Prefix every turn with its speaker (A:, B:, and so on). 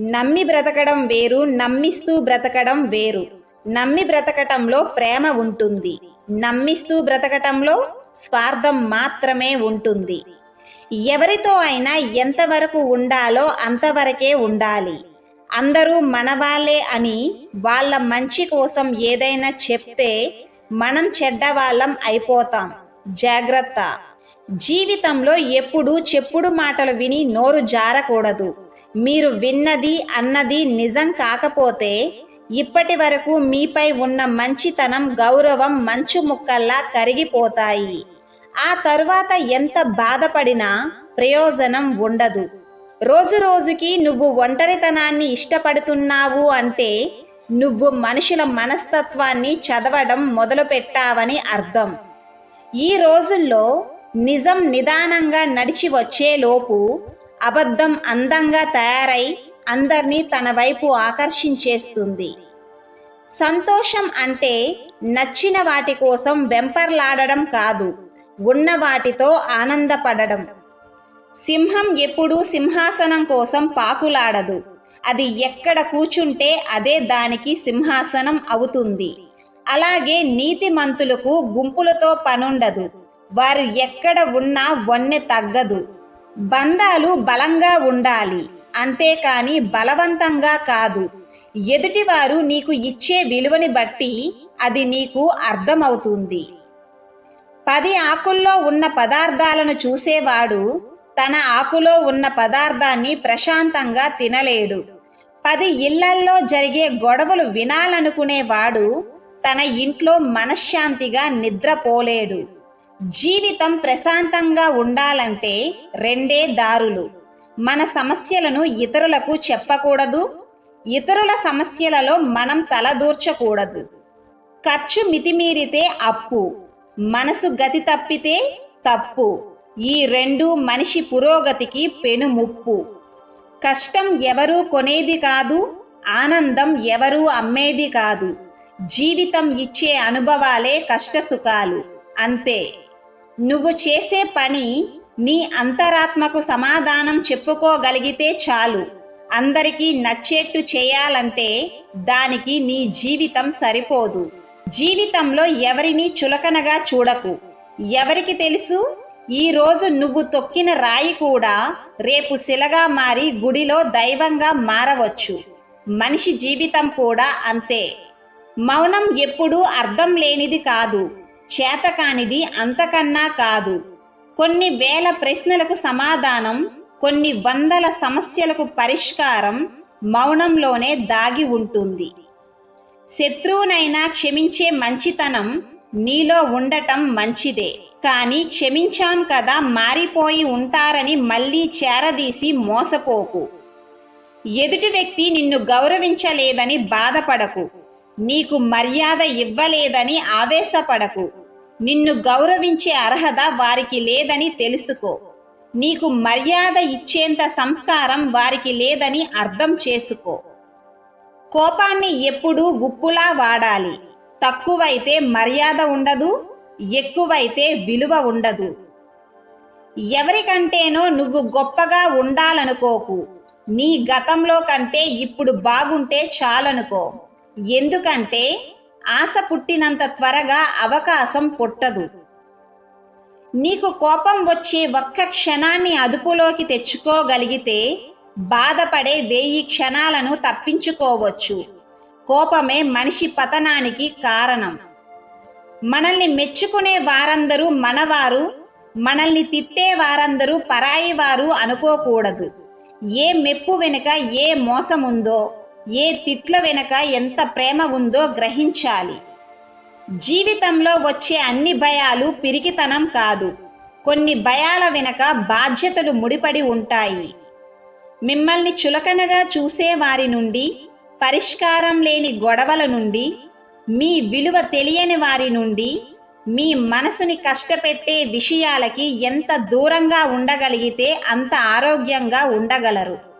A: నమ్మి బ్రతకడం వేరు నమ్మిస్తూ బ్రతకడం వేరు. నమ్మి బ్రతకటంలో ప్రేమ ఉంటుంది. నమ్మిస్తూ బ్రతకటంలో స్వార్థం మాత్రమే ఉంటుంది. ఎవరితో అయినా ఎంతవరకు ఉండాలో అంతవరకే ఉండాలి. అందరూ మనవాళ్ళే అని వాళ్ళ మంచి కోసం ఏదైనా చెప్తే మనం చెడ్డవాళ్ళం అయిపోతాం. జాగ్రత్త. జీవితంలో ఎప్పుడూ చెప్పుడు మాటలు విని నోరు జారకూడదు. మీరు విన్నది అన్నది నిజం కాకపోతే ఇప్పటి వరకు మీపై ఉన్న మంచితనం గౌరవం మంచు ముక్కల్లా కరిగిపోతాయి. ఆ తరువాత ఎంత బాధపడినా ప్రయోజనం ఉండదు. రోజు రోజుకి నువ్వు ఒంటరితనాన్ని ఇష్టపడుతున్నావు అంటే నువ్వు మనుషుల మనస్తత్వాన్ని చదవడం మొదలుపెట్టావని అర్థం. ఈ రోజుల్లో నిజం నిదానంగా నడిచి వచ్చేలోపు అబద్ధం అందంగా తయారై అందర్నీ తన వైపు ఆకర్షించేస్తుంది. సంతోషం అంటే నచ్చిన వాటి కోసం వెంపర్లాడడం కాదు ఉన్న వాటితో ఆనందపడడం. సింహం ఎప్పుడూ సింహాసనం కోసం పాకులాడదు. అది ఎక్కడ కూర్చుంటే అదే దానికి సింహాసనం అవుతుంది. అలాగే నీతిమంతులకు గుంపులతో పనుండదు. వారు ఎక్కడ ఉన్నా వన్నె తగ్గదు. బంధాలు బలంగా ఉండాలి. అంతేకాని బలవంతంగా కాదు. ఎదుటివారు నీకు ఇచ్చే విలువని బట్టి అది నీకు అర్థమవుతుంది. పది ఆకుల్లో ఉన్న పదార్థాలను చూసేవాడు తన ఆకులో ఉన్న పదార్థాన్ని ప్రశాంతంగా తినలేడు. పది ఇళ్ళల్లో జరిగే గొడవలు వినాలనుకునేవాడు తన ఇంట్లో మనశ్శాంతిగా నిద్రపోలేడు. జీవితం ప్రశాంతంగా ఉండాలంటే రెండే దారులు. మన సమస్యలను ఇతరులకు చెప్పకూడదు. ఇతరుల సమస్యలలో మనం తలదూర్చకూడదు ఖర్చు మితిమీరితే అప్పు. మనసు గతి తప్పితే తప్పు. ఈ రెండు మనిషి పురోగతికి పెనుముప్పు. కష్టం ఎవరూ కొనేది కాదు ఆనందం ఎవరూ అమ్మేది కాదు. జీవితం ఇచ్చే అనుభవాలే కష్టసుఖాలు. అంతే. నువ్వు చేసే పని నీ అంతరాత్మకు సమాధానం చెప్పుకోగలిగితే చాలు. అందరికీ నచ్చేట్టు చేయాలంటే దానికి నీ జీవితం సరిపోదు. జీవితంలో ఎవరిని చులకనగా చూడకు. ఎవరికి తెలుసు? ఈరోజు నువ్వు తొక్కిన రాయి కూడా రేపు శిలగా మారి గుడిలో దైవంగా మారవచ్చు. మనిషి జీవితం కూడా అంతే. మౌనం ఎప్పుడూ అర్థం లేనిది కాదు. చేతకానిది అంతకన్నా కాదు. కొన్ని వేల ప్రశ్నలకు సమాధానం కొన్ని వందల సమస్యలకు పరిష్కారం మౌనంలోనే దాగి ఉంటుంది. శత్రువునైనా క్షమించే మంచితనం నీలో ఉండటం మంచిదే. కానీ క్షమించాం కదా మారిపోయి ఉంటారని మళ్ళీ చేరదీసి మోసపోకు. ఎదుటి వ్యక్తి నిన్ను గౌరవించలేదని బాధపడకు. నీకు మర్యాద ఇవ్వలేదని ఆవేశపడకు. నిన్ను గౌరవించే అర్హత వారికి లేదని తెలుసుకో. నీకు మర్యాద ఇచ్చేంత సంస్కారం వారికి లేదని అర్థం చేసుకో. కోపాన్ని ఎప్పుడూ ఉప్పులా వాడాలి. తక్కువైతే మర్యాద ఉండదు ఎక్కువైతే విలువ ఉండదు. ఎవరికంటేనో నువ్వు గొప్పగా ఉండాలనుకోకు. నీ గతంలో కంటే ఇప్పుడు బాగుంటే చాలనుకో. ఎందుకంటే ఆశ పుట్టినంత త్వరగా అవకాశం పుట్టదు. నీకు కోపం వచ్చే ఒక్క క్షణాన్ని అదుపులోకి తెచ్చుకోగలిగితే బాధపడే వెయ్యి క్షణాలను తప్పించుకోవచ్చు. కోపమే మనిషి పతనానికి కారణం. మనల్ని మెచ్చుకునే వారందరూ మనవారు మనల్ని తిట్టే వారందరూ పరాయి వారు అనుకోకూడదు. ఏ మెప్పు వెనుక ఏ మోసం ఉందో ఏ తిట్ల వెనుక ఎంత ప్రేమ ఉందో గ్రహించాలి. జీవితంలో వచ్చే అన్ని భయాలు పిరికితనం కాదు. కొన్ని భయాల వెనుక బాధ్యతలు ముడిపడి ఉంటాయి. మిమ్మల్ని చులకనగా చూసే వారి నుండి పరిష్కారం లేని గొడవల నుండి మీ విలువ తెలియని వారి నుండి మీ మనసుని కష్టపెట్టే విషయాలకి ఎంత దూరంగా ఉండగలిగితే అంత ఆరోగ్యంగా ఉండగలరు.